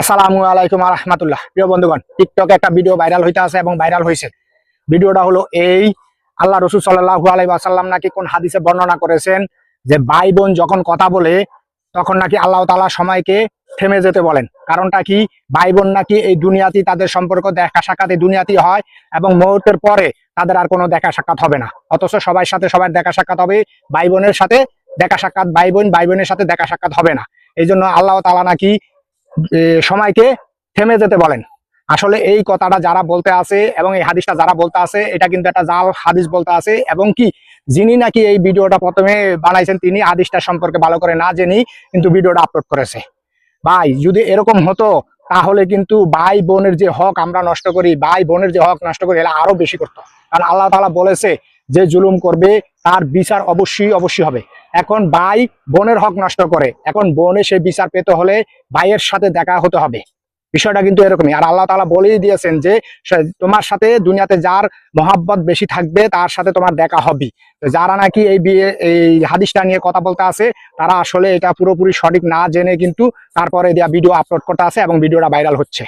আসসালামু আলাইকুম রহমতুল্লাহ প্রিয় বন্ধুগণ টিকটকে একটা ভিডিও ভাইরাল হইতে আছে এবং ভাইরাল হয়েছে ভিডিওটা হলো এই, আল্লাহ রসুল সাল্লাহু আলাই আসাল্লাম নাকি কোন হাদিসে বর্ণনা করেছেন যে ভাই বোন যখন কথা বলে, তখন নাকি আল্লাহ তালা সময়কে থেমে যেতে বলেন। কারণটা কি? ভাই বোন নাকি এই দুনিয়াতেই তাদের সম্পর্ক দেখা সাক্ষাৎ এই দুনিয়াতেই হয় এবং মুহূর্তের পরে তাদের আর কোনো দেখা সাক্ষাৎ হবে না। অথচ সবার সাথে সবার দেখা সাক্ষাৎ হবে, ভাই বোনের সাথে দেখা সাক্ষাৎ, ভাই বোন ভাই বোনের সাথে দেখা সাক্ষাৎ হবে না। এই জন্য আল্লাহ তালা নাকি সময়কে থেমে যেতে বলেন। আসলে এই কথাটা যারা বলতে আছে এবং এই হাদিসটা যারা বলতে আছে, এটা কিন্তু একটা জাল হাদিস বলতে আছে এবং কি, যিনি নাকি এই ভিডিওটা প্রথমে বানাইছেন, তিনি হাদিসটা সম্পর্কে ভালো করে না জেনেই কিন্তু ভিডিওটা আপলোড করেছে। ভাই, যদি এরকম হতো, তাহলে কিন্তু ভাই বোনের যে হক আমরা নষ্ট করি, ভাই বোনের যে হক নষ্ট করি, এটা আরও বেশি করতো। কারণ আল্লাহ তাআলা বলেছে, যে জুলুম করবে, তার বিচার অবশ্যই অবশ্যই হবে। এখন ভাই বোনের হক নষ্ট করে। এখন বোনের সেই বিচার পেতে হলে ভাইয়ের সাথে দেখা হতে হবে। বিষয়টা কিন্তু এরকমই। আর আল্লাহ তাআলা বলেই দিয়েছেন যে তোমার সাথে দুনিয়াতে যার মহাব্বত বেশি থাকবে, তার সাথে তোমার দেখা হবে। যারা নাকি এই বিয়ে, এই হাদিসটা নিয়ে কথা বলতে আছে, তারা আসলে এটা পুরোপুরি সঠিক না জেনে কিন্তু তারপরে দেওয়া ভিডিও আপলোড করতে আছে এবং ভিডিওটা ভাইরাল হচ্ছে।